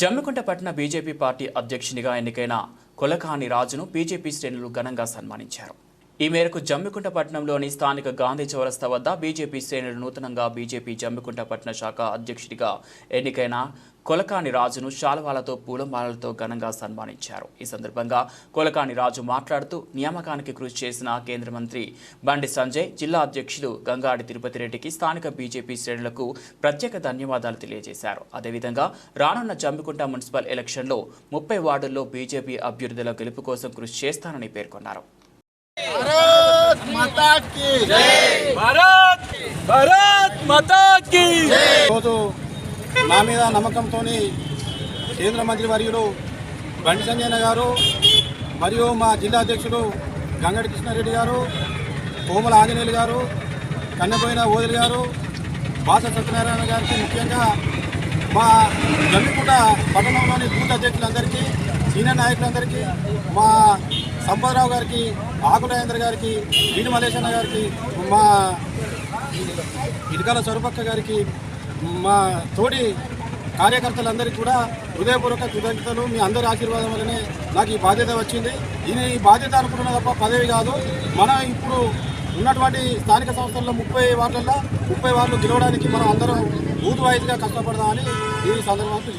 జమ్మికుంట పట్టణ BJP party అధ్యక్షునిగా ఎన్నికైన కులకాని రాజును బీజేపీ శ్రేణులు ఘనంగా సన్మానించారు. ఈ మేరకు జమ్మికుంట పట్టణంలోని స్థానిక గాంధీ చౌరస్తా వద్ద బీజేపీ శ్రేణులు నూతనంగా బీజేపీ జమ్మికుంట పట్టణ శాఖ అధ్యక్షుడిగా ఎన్నికైన కొలకాని రాజును శాలువాలతో పూలమాలలతో ఘనంగా సన్మానించారు. ఈ సందర్భంగా కొలకాని రాజు మాట్లాడుతూ నియామకానికి కృషి చేసిన కేంద్ర మంత్రి బండి సంజయ్ జిల్లా అధ్యక్షులు గంగాడి తిరుపతి రెడ్డికి స్థానిక బీజేపీ శ్రేణులకు ప్రత్యేక ధన్యవాదాలు తెలియజేశారు. అదేవిధంగా రానున్న జమ్మికుంట మున్సిపల్ ఎలక్షన్లో ముప్పై వార్డుల్లో బీజేపీ అభ్యర్థుల గెలుపు కోసం కృషి చేస్తానని పేర్కొన్నారు. భారత్ మాతా నా మీద నమ్మకంతో కేంద్ర మంత్రి వర్యులు బండి సంజయన గారు మరియు మా జిల్లా అధ్యక్షుడు గంగడి కృష్ణారెడ్డి గారు కోమల ఆంజనేయులు గారు కన్నెపోయిన ఓదిలి గారు బాస సత్యనారాయణ గారికి ముఖ్యంగా మా జమ్మికుంట పట్టణంలోని బూత్ అధ్యక్షులందరికీ సీనియర్ నాయకులందరికీ మా సంపదరావు గారికి ఆకులయేంద్ర గారికి వీడి మలేశన్న గారికి మా ఇటుకల స్వరూపక్క గారికి మా తోటి కార్యకర్తలందరికీ కూడా హృదయపూర్వక కృతజ్ఞతలు. మీ అందరి ఆశీర్వాదం వల్లనే నాకు ఈ బాధ్యత వచ్చింది. ఇది ఈ బాధ్యత అనుకున్న తప్ప పదవి కాదు. మనం ఇప్పుడు ఉన్నటువంటి స్థానిక సంస్థల్లో ముప్పై వార్డులలో ముప్పై వార్డులు గెలవడానికి మనం అందరం బూత్ వైజ్గా కష్టపడదామని ఈ సందర్భంగా